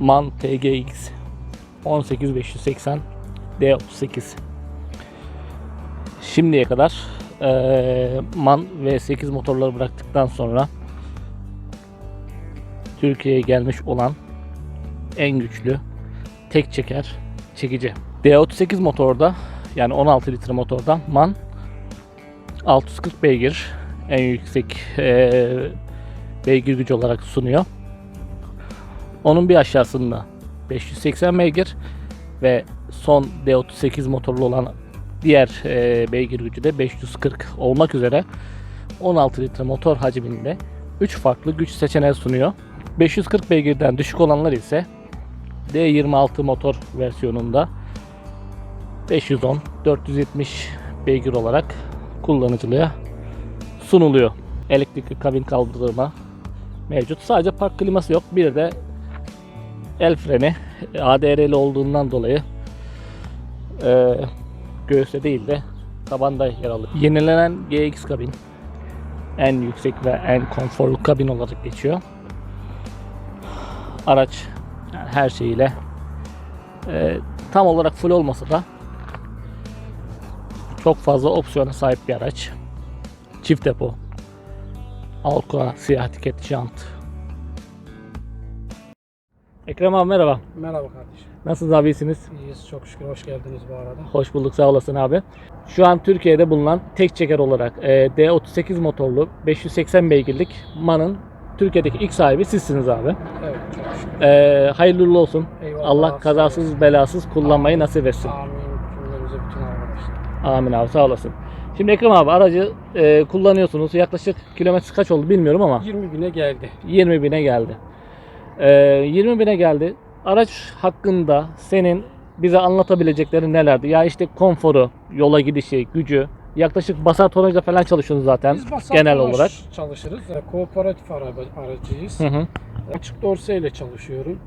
MAN TGX 18580 D38 Şimdiye kadar eee, MAN V8 motorları bıraktıktan sonra Türkiye'ye gelmiş olan en güçlü tek çeker çekici. D38 motorda yani 16 litre motorda MAN 640 beygir en yüksek eee, beygir gücü olarak sunuyor. Onun bir aşağısında 580 beygir ve son D38 motorlu olan diğer eee, beygir gücü de 540 olmak üzere 16 litre motor hacminde 3 farklı güç seçeneği sunuyor. 540 beygirden düşük olanlar ise D26 motor versiyonunda 510 470 beygir olarak kullanıcılığa sunuluyor. Elektrikli kabin kaldırma mevcut. Sadece park kliması yok. Bir de el freni ADR'li olduğundan dolayı e, göğüste değil de tabanda yer alıyor. Yenilenen GX kabin en yüksek ve en konforlu kabin olarak geçiyor. Araç yani her şeyiyle e, tam olarak full olmasa da çok fazla opsiyona sahip bir araç. Çift depo. Alcoa siyah tiket jant. Ekrem abi merhaba. Merhaba kardeşim. Nasılsınız abi iyisiniz? İyiyiz çok şükür hoş geldiniz bu arada. Hoş bulduk sağ olasın abi. Şu an Türkiye'de bulunan tek çeker olarak e, D38 motorlu 580 beygirlik MAN'ın Türkiye'deki ilk sahibi sizsiniz abi. Evet çok şükür. E, hayırlı uğurlu olsun. Eyvallah. Allah kazasız belasız kullanmayı Amin. nasip etsin. Amin cümlemize bütün arkadaşlar. Amin abi sağ olasın. Şimdi Ekrem abi aracı e, kullanıyorsunuz. Yaklaşık kilometre kaç oldu bilmiyorum ama 20 güne geldi. 20 bine geldi. E, 20 bine geldi. Araç hakkında senin bize anlatabileceklerin nelerdi? Ya işte konforu, yola gidişi, gücü. Yaklaşık basar tonajda falan çalışıyorsunuz zaten Biz basar genel tonaj olarak. çalışırız. E, Kooperatif araba, aracıyız. Hı hı. Açık dorse ile çalışıyorum.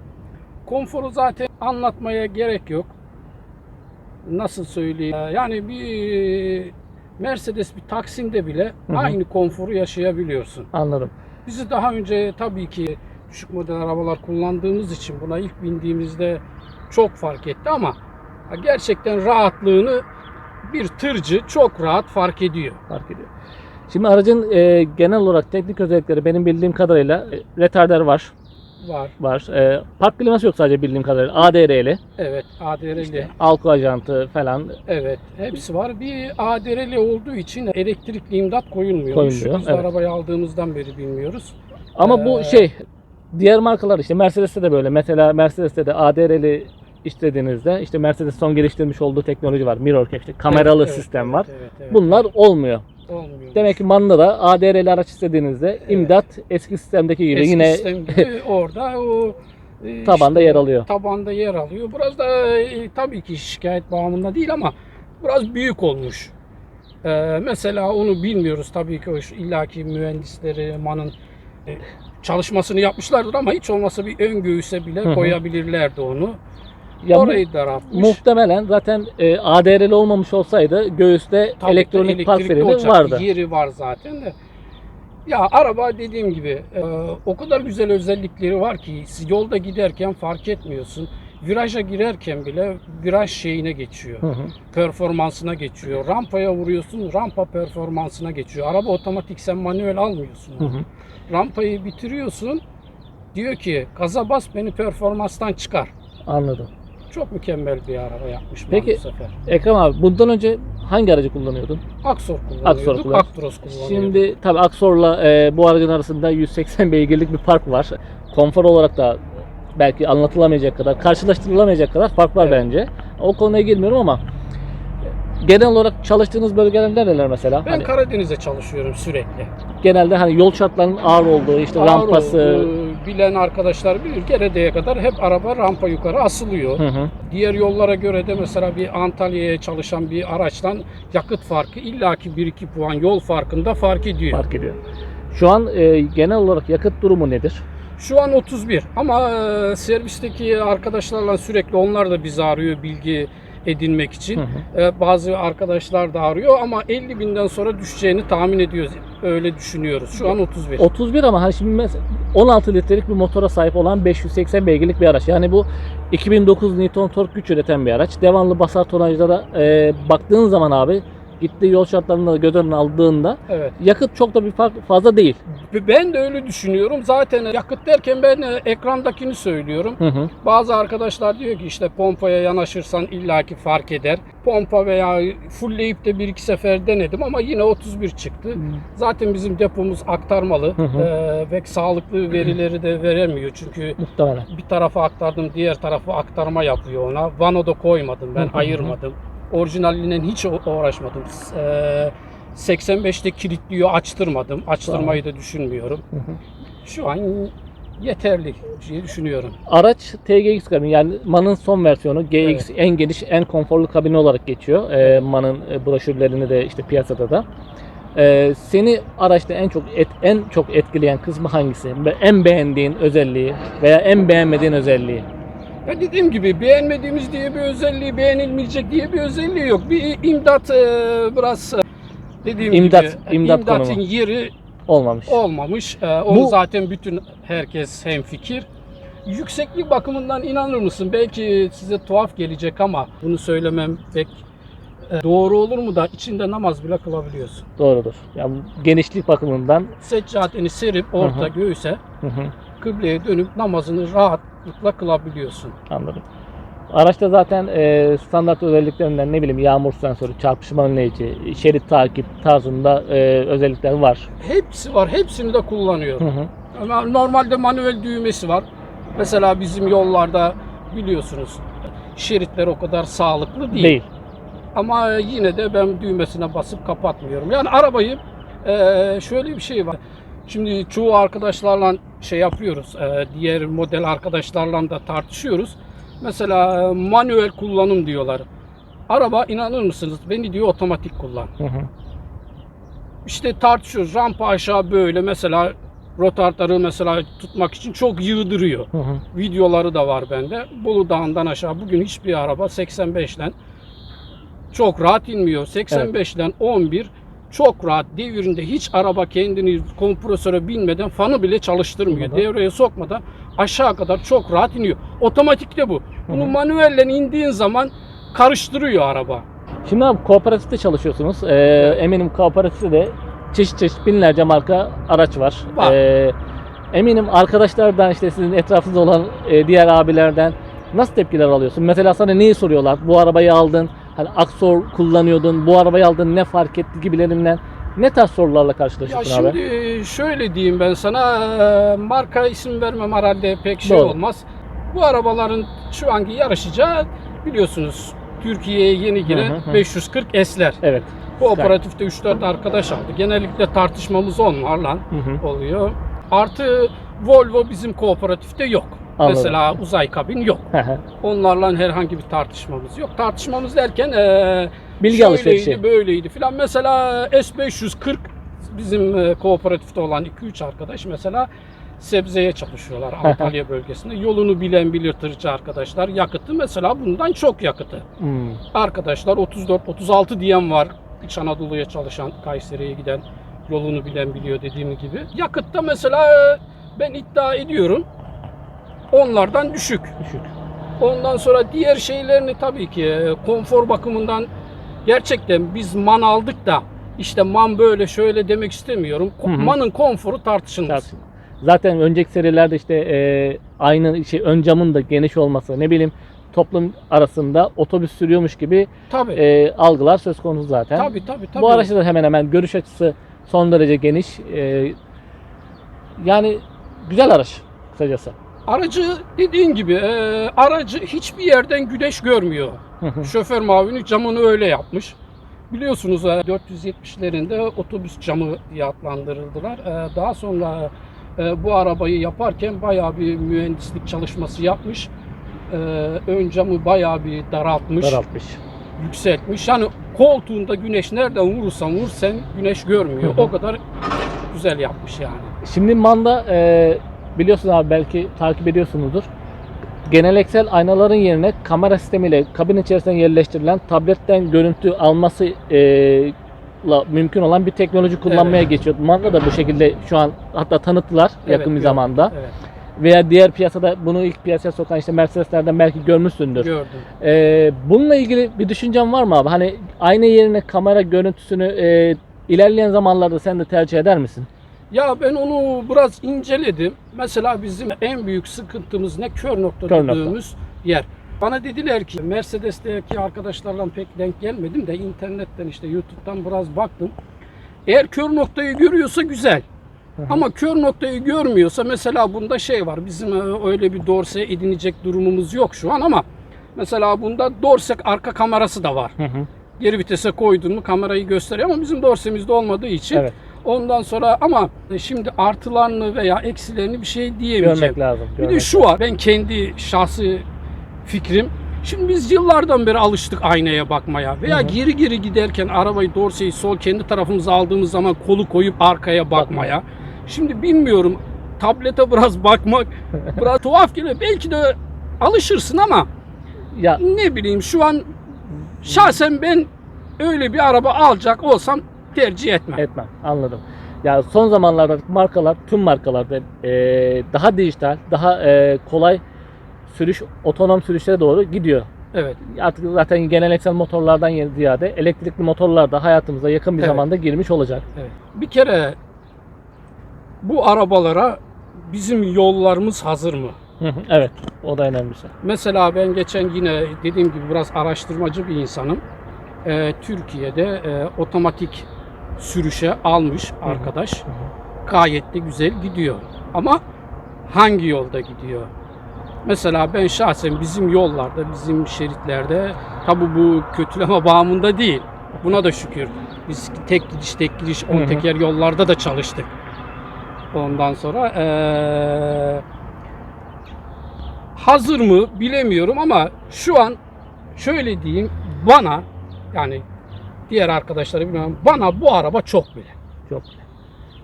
Konforu zaten anlatmaya gerek yok. Nasıl söyleyeyim? Yani bir Mercedes bir Taksim'de bile Hı hı. aynı konforu yaşayabiliyorsun. Anladım. Bizi daha önce tabii ki düşük model arabalar kullandığımız için buna ilk bindiğimizde çok fark etti ama gerçekten rahatlığını bir tırcı çok rahat fark ediyor. Fark ediyor. Şimdi aracın e, genel olarak teknik özellikleri benim bildiğim kadarıyla e, retarder var. Var. var. E, park kliması yok sadece bildiğim kadarıyla. ADR'li. Evet, ADR'li. İşte alko ajantı falan Evet, hepsi var. Bir ADR'li olduğu için elektrikli imdat koyulmuyor. Koyulmuyor, Biz evet. arabayı aldığımızdan beri bilmiyoruz. Ama bu Ee, şey diğer markalar işte Mercedes'te de böyle. Mesela Mercedes'te de ADR'li istediğinizde işte Mercedes son geliştirmiş olduğu teknoloji var. Mirror işte kameralı Evet, evet, sistem evet, var. Evet, evet. Bunlar olmuyor. olmuyor. Demek ki Man'da da ADR'li araç istediğinizde imdat eski sistemdeki gibi Eski yine sistem gibi orada o e, tabanda işte yer alıyor. tabanda yer alıyor. Biraz da e, tabii ki şikayet bağımında değil ama biraz büyük olmuş. E, mesela onu bilmiyoruz tabii ki illaki mühendisleri MAN'ın e, çalışmasını yapmışlardır ama hiç olmasa bir ön göğüse bile Hı hı. koyabilirlerdi onu. Ya Orayı daraltmış. muhtemelen zaten e, ADR'li olmamış olsaydı göğüste Tabii elektronik park vardı. Yeri var zaten de. Ya araba dediğim gibi e, o kadar güzel özellikleri var ki yolda giderken fark etmiyorsun. Viraja girerken bile viraj şeyine geçiyor. Hı hı. Performansına geçiyor. Rampaya vuruyorsun, rampa performansına geçiyor. Araba otomatik sen manuel almıyorsun. Hı hı. Rampayı bitiriyorsun. Diyor ki gaza bas beni performanstan çıkar. Anladım. Çok mükemmel bir araba yapmış Peki, bu sefer. Ekrem abi bundan önce hangi aracı kullanıyordun? Aksor kullanıyorduk. Aksor kullan- Aktros kullanıyorduk. Şimdi tabii Aksor'la e, bu aracın arasında 180 beygirlik bir fark var. Konfor olarak da belki anlatılamayacak kadar, karşılaştırılamayacak kadar fark var Evet. bence. O konuya girmiyorum ama genel olarak çalıştığınız bölgeler nereler mesela? Ben Hani Karadeniz'de çalışıyorum sürekli. genelde hani yol şartlarının ağır olduğu, işte Ağır rampası. olduğu bilen arkadaşlar bilir. Gerede'ye kadar hep araba rampa yukarı asılıyor. Hı hı. Diğer yollara göre de mesela bir Antalya'ya çalışan bir araçtan yakıt farkı illaki 1-2 puan yol farkında fark ediyor. Fark ediyor. Şu an e, genel olarak yakıt durumu nedir? Şu an 31 ama servisteki arkadaşlarla sürekli onlar da bizi arıyor bilgi edinmek için. Hı hı. Bazı arkadaşlar da arıyor ama 50 binden sonra düşeceğini tahmin ediyoruz. Öyle düşünüyoruz. Şu an 31. 31 ama hani şimdi mesela 16 litrelik bir motora sahip olan 580 beygirlik bir araç. Yani bu 2009 Newton tork güç üreten bir araç. Devamlı basar tonajlara e, baktığın zaman abi gittiği yol şartlarında da göz önüne aldığında Evet. yakıt çok da bir fark fazla değil. Ben de öyle düşünüyorum. Zaten yakıt derken ben e, ekrandakini söylüyorum. Hı hı. Bazı arkadaşlar diyor ki işte pompaya yanaşırsan illaki fark eder. Pompa veya fullleyip de bir iki sefer denedim ama yine 31 çıktı. Zaten bizim depomuz aktarmalı Hı hı. Ee, ve sağlıklı verileri de veremiyor. Çünkü Muhtemelen. bir tarafa aktardım diğer tarafa aktarma yapıyor ona. Vanoda koymadım ben Hı hı hı. ayırmadım. Orijinalinden hiç uğraşmadım. Ee, 85'te kilitliyor açtırmadım. Açtırmayı da düşünmüyorum. Hı hı. Şu an yeterli diye düşünüyorum. Araç TGX kabini yani MAN'ın son versiyonu GX Evet. en geniş en konforlu kabini olarak geçiyor. Ee, MAN'ın e, broşürlerini de işte piyasada da. Ee, seni araçta en çok et, en çok etkileyen kısmı hangisi? En beğendiğin özelliği veya en beğenmediğin özelliği? Ya dediğim gibi beğenmediğimiz diye bir özelliği, beğenilmeyecek diye bir özelliği yok. Bir imdat e, biraz e, dediğim İmdat- gibi e, imdat imdatın konumu. yeri Olmamış. olmamış. E, onu Bu- zaten bütün herkes hemfikir. Yükseklik bakımından inanır mısın? Belki size tuhaf gelecek ama bunu söylemem pek e, doğru olur mu da içinde namaz bile kılabiliyorsun. Doğrudur. Yani genişlik bakımından Seccadeni serip orta göğüse hı hı, kıbleye dönüp namazını rahatlıkla kılabiliyorsun. anladım. Araçta zaten e, standart özelliklerinden ne bileyim yağmur sensörü, çarpışma önleyici, şerit takip tarzında e, özellikler var. Hepsi var. Hepsini de kullanıyorum. Hı hı. Ama normalde manuel düğmesi var. Mesela bizim yollarda biliyorsunuz şeritler o kadar sağlıklı değil. Değil. Ama yine de ben düğmesine basıp kapatmıyorum. Yani arabayı eee, şöyle bir şey var. Şimdi çoğu arkadaşlarla şey yapıyoruz. eee, diğer model arkadaşlarla da tartışıyoruz. Mesela eee, manuel kullanım diyorlar. Araba inanır mısınız? Beni diyor otomatik kullan. Hı hı. İşte tartışıyoruz. Rampa aşağı böyle mesela rotarları mesela tutmak için çok yığdırıyor. Hı hı. Videoları da var bende. Bolu Dağı'ndan aşağı bugün hiçbir araba 85 ile çok rahat inmiyor. 85 ile 11 çok rahat devirinde hiç araba kendini kompresöre binmeden fanı bile çalıştırmıyor. Anladım. Devreye sokmadan aşağı kadar çok rahat iniyor. Otomatikte bu. Bunu Hı hı. manuelle indiğin zaman karıştırıyor araba. Şimdi abi kooperatifte çalışıyorsunuz. Ee, Eminim kooperatifte de çeşit çeşit binlerce marka araç var. Var. Ee, eminim arkadaşlardan işte sizin etrafınızda olan e, diğer abilerden nasıl tepkiler alıyorsun? Mesela sana neyi soruyorlar? Bu arabayı aldın, hani Aksor kullanıyordun, bu arabayı aldın ne fark etti gibilerinden ne tarz sorularla Ya karşılaşıyorsun şimdi abi? e, şöyle diyeyim ben sana e, marka isim vermem herhalde pek şey Doğru. olmaz. Bu arabaların şu anki yarışacağı biliyorsunuz Türkiye'ye yeni giren Hı hı hı. 540 S'ler. Evet. Kooperatifte 3-4 arkadaş aldı. Genellikle tartışmamız onlarla Hı hı. oluyor. Artı Volvo bizim kooperatifte yok. Anladım. Mesela uzay kabin yok. Onlarla herhangi bir tartışmamız yok. Tartışmamız derken e, Bilgi alışverişi. böyleydi filan. Mesela S540 bizim e, kooperatifte olan 2-3 arkadaş mesela sebzeye çalışıyorlar Antalya bölgesinde. Yolunu bilen bilir tırcı arkadaşlar. Yakıtı mesela bundan çok yakıtı. Hmm. Arkadaşlar 34-36 diyen var. İç Anadolu'ya çalışan, Kayseri'ye giden yolunu bilen biliyor dediğim gibi. Yakıtta mesela e, ben iddia ediyorum onlardan düşük. Düşük. Ondan sonra diğer şeylerini tabii ki e, konfor bakımından gerçekten biz man aldık da işte man böyle şöyle demek istemiyorum. Hı hı. Manın konforu tartışılmaz. Zaten- Zaten önceki serilerde işte e, aynı şey ön camın da geniş olması ne bileyim toplum arasında otobüs sürüyormuş gibi Tabii. e, algılar söz konusu zaten. tabii tabii tabii. Bu araçta da hemen hemen görüş açısı son derece geniş. E, yani güzel araç kısacası. Aracı dediğin gibi e, aracı hiçbir yerden güneş görmüyor. Şoför mavini camını öyle yapmış. Biliyorsunuz e, 470'lerinde otobüs camı diye adlandırıldılar. E, Daha sonra e, bu arabayı yaparken bayağı bir mühendislik çalışması yapmış. E, Ön camı bayağı bir daraltmış, Daraltmış. yükseltmiş. Yani koltuğunda güneş nereden vurursan vur sen güneş görmüyor. O kadar güzel yapmış yani. Şimdi Manda e, biliyorsun abi belki takip ediyorsunuzdur. Geneleksel aynaların yerine kamera sistemiyle kabin içerisinde yerleştirilen tabletten görüntü alması e, la mümkün olan bir teknoloji kullanmaya Evet. geçiyor. Manda da bu şekilde şu an hatta tanıttılar Evet, yakın bir zamanda. Evet, Veya diğer piyasada bunu ilk piyasaya sokan işte Mercedeslerden belki görmüşsündür. gördüm. Ee, bununla ilgili bir düşüncen var mı abi? Hani ayna yerine kamera görüntüsünü e, ilerleyen zamanlarda sen de tercih eder misin? Ya ben onu biraz inceledim. Mesela bizim en büyük sıkıntımız ne? Kör nokta Kör nokta. dediğimiz yer. Bana dediler ki Mercedes'teki arkadaşlarla pek denk gelmedim de internetten işte YouTube'dan biraz baktım. Eğer kör noktayı görüyorsa güzel. Ama kör noktayı görmüyorsa mesela bunda şey var. Bizim e, öyle bir dorse edinecek durumumuz yok şu an ama mesela bunda dorse arka kamerası da var. Hı hı. Geri vitese koydun mu kamerayı gösteriyor ama bizim dorsemizde olmadığı için Evet. Ondan sonra ama şimdi artılarını veya eksilerini bir şey diyemeyeceğim. Görmek lazım. Bir de görmek şu var. Ben kendi şahsi fikrim. Şimdi biz yıllardan beri alıştık aynaya bakmaya veya Hı hı. geri geri giderken arabayı dorseyi sol kendi tarafımıza aldığımız zaman kolu koyup arkaya bakmaya. Şimdi bilmiyorum tablete biraz bakmak biraz tuhaf geliyor. Belki de alışırsın ama Ya ne bileyim şu an şahsen ben öyle bir araba alacak olsam tercih etmem. etmem. Anladım. Ya son zamanlarda markalar, tüm markalarda e, daha dijital, daha e, kolay sürüş, otonom sürüşlere doğru gidiyor. Evet. Artık zaten geleneksel motorlardan ziyade elektrikli motorlar da hayatımıza yakın bir Evet. zamanda girmiş olacak. Evet. Bir kere bu arabalara bizim yollarımız hazır mı? Evet, o da önemlisi. Mesela ben geçen yine dediğim gibi biraz araştırmacı bir insanım. Ee, Türkiye'de e, otomatik sürüşe almış arkadaş. Gayet de güzel gidiyor. Ama hangi yolda gidiyor? Mesela ben şahsen bizim yollarda, bizim şeritlerde tabi bu kötüleme bağımında değil. Buna da şükür. Biz tek gidiş tek gidiş Hı on hı. teker yollarda da çalıştık. Ondan sonra eee, hazır mı bilemiyorum ama şu an şöyle diyeyim bana yani diğer arkadaşlara bilmiyorum bana bu araba çok bile. Çok.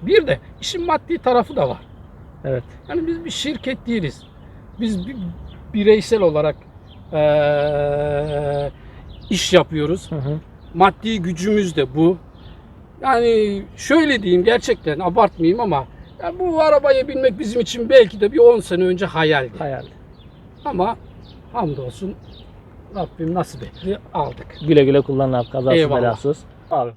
Bir de işin maddi tarafı da var. Evet. Yani biz bir şirket değiliz. Biz bir bireysel olarak eee, iş yapıyoruz. Hı hı. Maddi gücümüz de bu. Yani şöyle diyeyim gerçekten abartmayayım ama ya bu arabaya binmek bizim için belki de bir 10 sene önce hayaldi. Hayal. Ama hamdolsun Rabbim nasip etti aldık. Güle güle kullan abi kazasız Eyvallah. belasız. Abi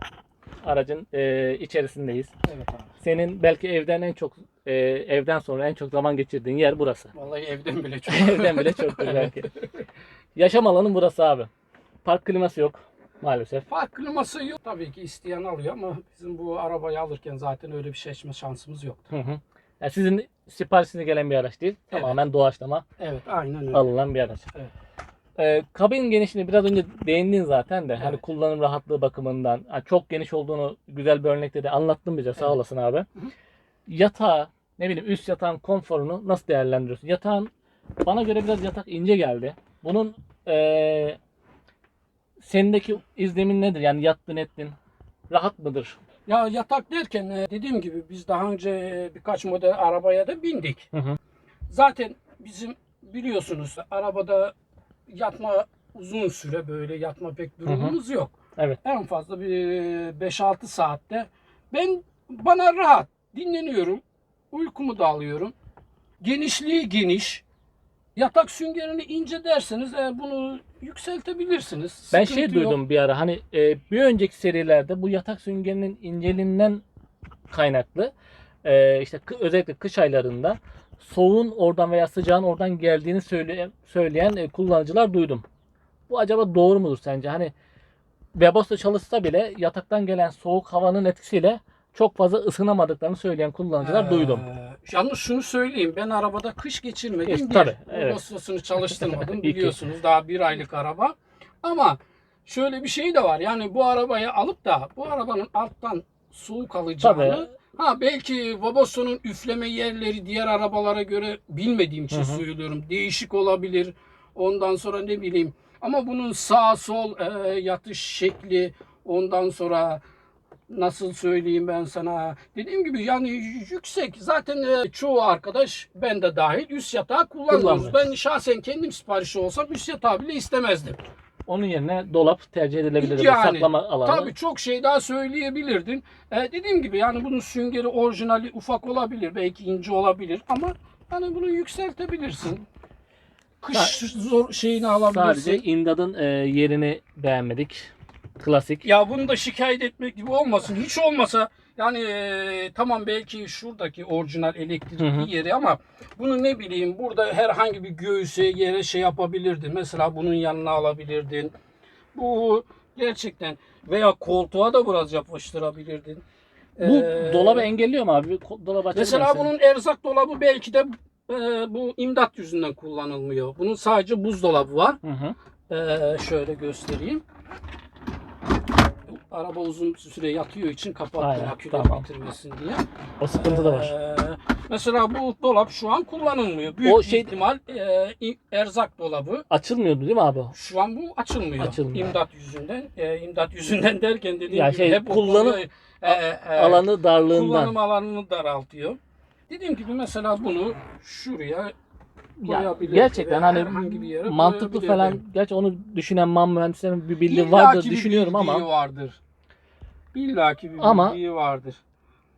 aracın e, içerisindeyiz. Evet abi. Senin belki evden en çok e, evden sonra en çok zaman geçirdiğin yer burası. Vallahi evden bile çok. evden bile çoktur belki. Yaşam alanın burası abi. Park kliması yok maalesef. Park kliması yok. Tabii ki isteyen alıyor ama bizim bu arabayı alırken zaten öyle bir seçme şansımız yoktu. Hı hı. Yani sizin siparişinize gelen bir araç değil. Tamamen doğaçlama Evet aynen öyle. alınan bir araç. Evet. Ee, kabin genişliğini biraz önce değindin zaten de. Hani Evet. kullanım rahatlığı bakımından hani çok geniş olduğunu güzel bir örnekte de anlattın bize. Sağ Evet. olasın abi. Yatağı ne bileyim üst yatağın konforunu nasıl değerlendiriyorsun? Yatağın bana göre biraz yatak ince geldi. Bunun ee, sendeki izlemin nedir? Yani yattın ettin. Rahat mıdır? Ya yatak derken e, dediğim gibi biz daha önce e, birkaç model arabaya da bindik. Hı hı. Zaten bizim biliyorsunuz arabada yatma uzun süre böyle yatma pek durumumuz yok. Evet. En fazla bir 5-6 saatte ben bana rahat dinleniyorum. Uykumu da alıyorum. Genişliği geniş. Yatak süngerini ince derseniz e, bunu yükseltebilirsiniz. Ben Sıkıntı şey yok. duydum bir ara hani e, bir önceki serilerde bu yatak süngerinin inceliğinden kaynaklı e, işte özellikle kış aylarında soğuğun oradan veya sıcağın oradan geldiğini söyleyen, söyleyen e, kullanıcılar duydum. Bu acaba doğru mudur sence? Hani Webasto çalışsa bile yataktan gelen soğuk havanın etkisiyle çok fazla ısınamadıklarını söyleyen kullanıcılar Ee, duydum. Yalnız şunu söyleyeyim. Ben arabada kış geçirmedim. Geç- bir. tabii, evet. Bastosunu çalıştırmadım biliyorsunuz. Daha bir aylık araba. Ama şöyle bir şey de var. Yani bu arabayı alıp da bu arabanın alttan soğuk alacağını Tabii. Ha belki Vabosto'nun üfleme yerleri diğer arabalara göre bilmediğim için Hı hı. söylüyorum. Değişik olabilir. Ondan sonra ne bileyim. Ama bunun sağ sol e, yatış şekli ondan sonra nasıl söyleyeyim ben sana dediğim gibi yani yüksek zaten e, çoğu arkadaş ben de dahil üst yatağı kullanmıyoruz. Kullanmıyor. Ben şahsen kendim siparişi olsam üst yatağı bile istemezdim. Onun yerine dolap tercih edilebilir. Yani, saklama alanı. Tabii çok şey daha söyleyebilirdin. E, dediğim gibi yani bunun süngeri orijinali ufak olabilir belki ince olabilir ama hani bunu yükseltebilirsin. Kış Sa- zor şeyini alabilirsin. Sadece imdadın e, yerini beğenmedik. Klasik. Ya bunu da şikayet etmek gibi olmasın. Hiç olmasa yani e, tamam belki şuradaki orijinal elektrikli Hı hı. yeri ama bunu ne bileyim burada herhangi bir göğüse yere şey yapabilirdin. Mesela bunun yanına alabilirdin. Bu gerçekten veya koltuğa da biraz yapıştırabilirdin. Bu Ee, dolabı engelliyor mu abi? Dolabı Mesela misin? bunun erzak dolabı belki de e, bu imdat yüzünden kullanılmıyor. Bunun sadece buzdolabı var. Hı hı. Ee, şöyle göstereyim. Araba uzun süre yatıyor için kapattım aküleri tamam. bitirmesin diye. O sıkıntı da var. Ee, mesela bu dolap şu an kullanılmıyor. Büyük O şey- ihtimal e, erzak dolabı. Açılmıyordu değil mi abi? Şu an bu açılmıyor. Açılmıyor. İmdat yüzünden. E, imdat yüzünden derken dediğim Ya gibi şey, hep kullanım- konuyu, e, e, Alanı darlığından. kullanım alanını daraltıyor. Dediğim gibi mesela bunu şuraya Ya, gerçekten hani bir yere mantıklı falan. Gerçi onu düşünen man mühendislerin bir bildiği vardır düşünüyorum ama vardır. İlla ki bir Ama- bildiği vardır.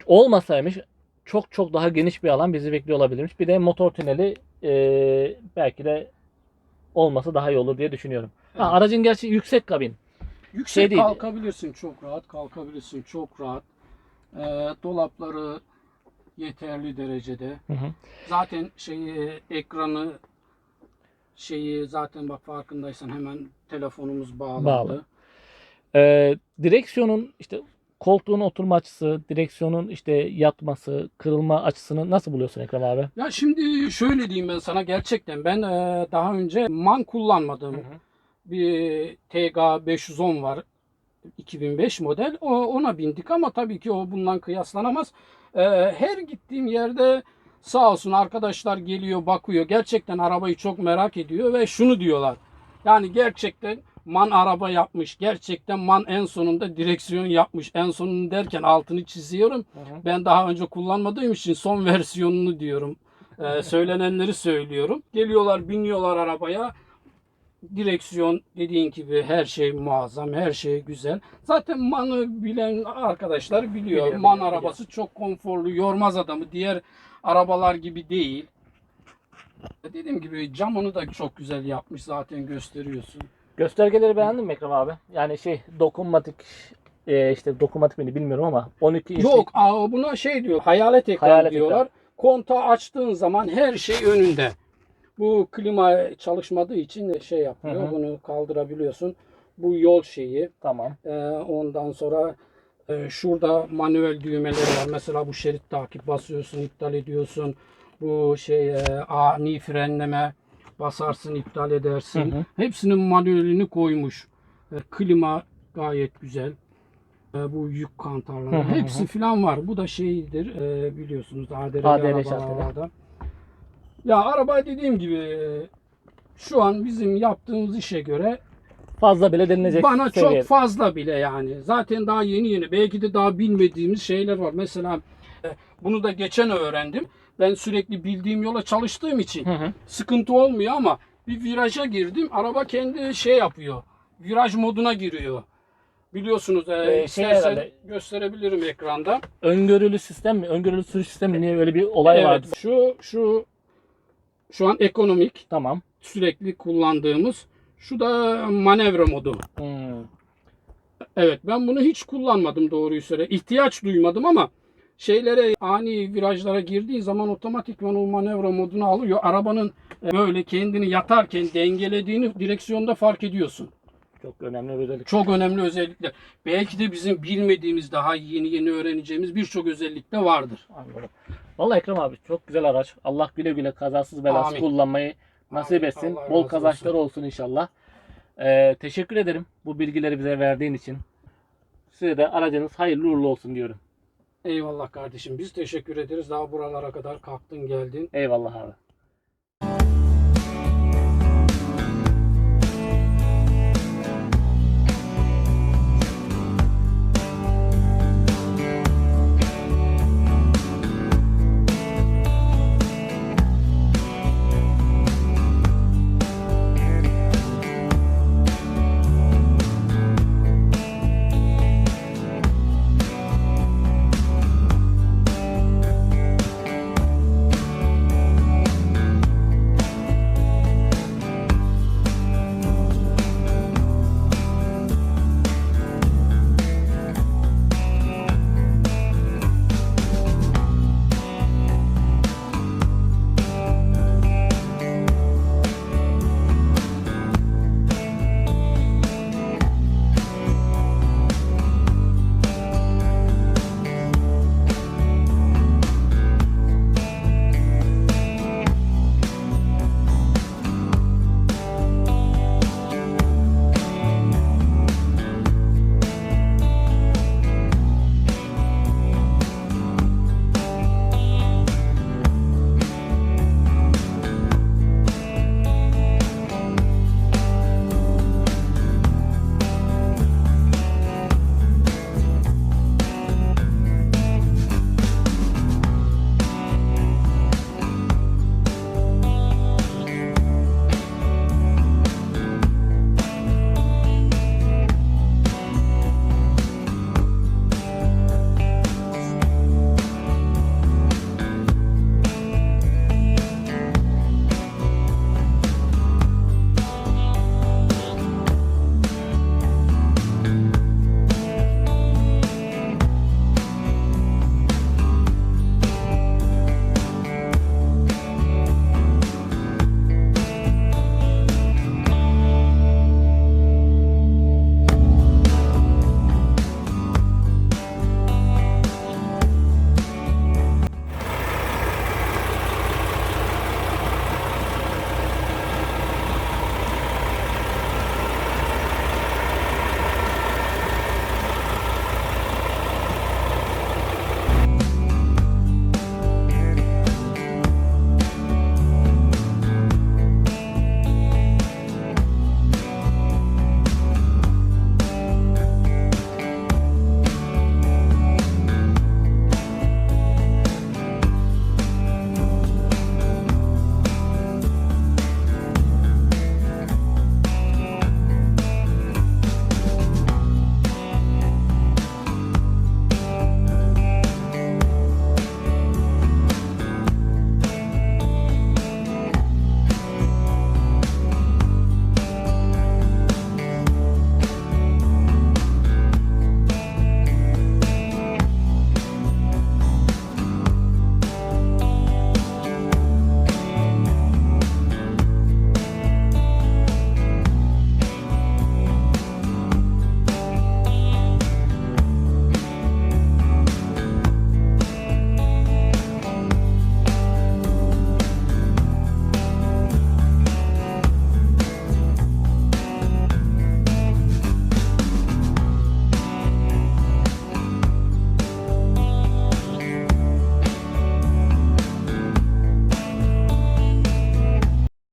olmasaymış çok çok daha geniş bir alan bizi bekliyor olabilirmiş. Bir de motor tüneli e, belki de olması daha iyi olur diye düşünüyorum. Ha, Evet. aracın gerçi yüksek kabin. Yüksek Şey değil. kalkabilirsin çok rahat, kalkabilirsin çok rahat. Ee, dolapları yeterli derecede. Hı hı. Zaten şeyi ekranı şeyi zaten bak farkındaysan hemen telefonumuz bağlandı. Bağlı. E, direksiyonun işte koltuğun oturma açısı, direksiyonun işte yatması, kırılma açısını nasıl buluyorsun Ekrem abi? Ya şimdi şöyle diyeyim ben sana gerçekten ben e, daha önce MAN kullanmadım. bir TG 510 var 2005 model. O, ona bindik ama tabii ki o bundan kıyaslanamaz. Ee, her gittiğim yerde sağ olsun arkadaşlar geliyor bakıyor. Gerçekten arabayı çok merak ediyor ve şunu diyorlar. Yani gerçekten man araba yapmış. Gerçekten man en sonunda direksiyon yapmış. En sonunu derken altını çiziyorum. Ben daha önce kullanmadığım için son versiyonunu diyorum. Ee, söylenenleri söylüyorum. Geliyorlar, biniyorlar arabaya. Direksiyon dediğin gibi her şey muazzam, her şey güzel. Zaten manı bilen arkadaşlar biliyor. Biliyor, Man biliyor, arabası çok konforlu, yormaz adamı. Diğer arabalar gibi değil. Dediğim gibi camını da çok güzel yapmış zaten gösteriyorsun. Göstergeleri beğendin mi Ekrem abi? Yani şey dokunmatik e, işte dokunmatik miydi bilmiyorum ama 12 inçlik Yok aa, buna şey diyor hayalet ekran Hayalet diyorlar. Kontağı açtığın zaman her şey önünde. Bu klima çalışmadığı için şey yapıyor. Hı hı. Bunu kaldırabiliyorsun. Bu yol şeyi. tamam. Ee, ondan sonra e, şurada manuel düğmeleri var. Mesela bu şerit takip basıyorsun, iptal ediyorsun. Bu şey e, ani frenleme basarsın, iptal edersin. Hı hı. Hepsinin manuelini koymuş. E, klima gayet güzel. E, bu yük kantarları. Hı. Hepsi falan var. Bu da şeydir e, biliyorsunuz ADR, arabalarda. Ya araba dediğim gibi şu an bizim yaptığımız işe göre Fazla bile denilecek bana seviyede. çok fazla bile yani. Zaten daha yeni yeni. Belki de daha bilmediğimiz şeyler var. Mesela bunu da geçen öğrendim. Ben sürekli bildiğim yola çalıştığım için Hı hı. sıkıntı olmuyor ama bir viraja girdim. Araba kendi şey yapıyor. Viraj moduna giriyor. Biliyorsunuz e, Ee, şey herhalde- gösterebilirim ekranda. Öngörülü sistem mi? Öngörülü sürüş sistemi mi? niye öyle bir olay evet, vardı? şu şu şu an ekonomik Tamam. sürekli kullandığımız şu da manevra modu. Hmm. Evet ben bunu hiç kullanmadım doğruyu söyle. İhtiyaç duymadım ama şeylere ani virajlara girdiği zaman otomatikman o manevra modunu alıyor. Arabanın e, böyle kendini yatarken dengelediğini direksiyonda fark ediyorsun. Çok önemli bir özellik. Çok önemli özellikler. Belki de bizim bilmediğimiz daha yeni yeni öğreneceğimiz birçok özellik de vardır. Anladım. Vallahi Ekrem abi çok güzel araç. Allah güle güle kazasız belasız Amin. kullanmayı nasip Amin. etsin. Allah Bol kazançlar olsun inşallah. Ee, teşekkür ederim bu bilgileri bize verdiğin için. Size de aracınız hayırlı uğurlu olsun diyorum. Eyvallah kardeşim biz teşekkür ederiz. Daha buralara kadar kalktın geldin. Eyvallah abi.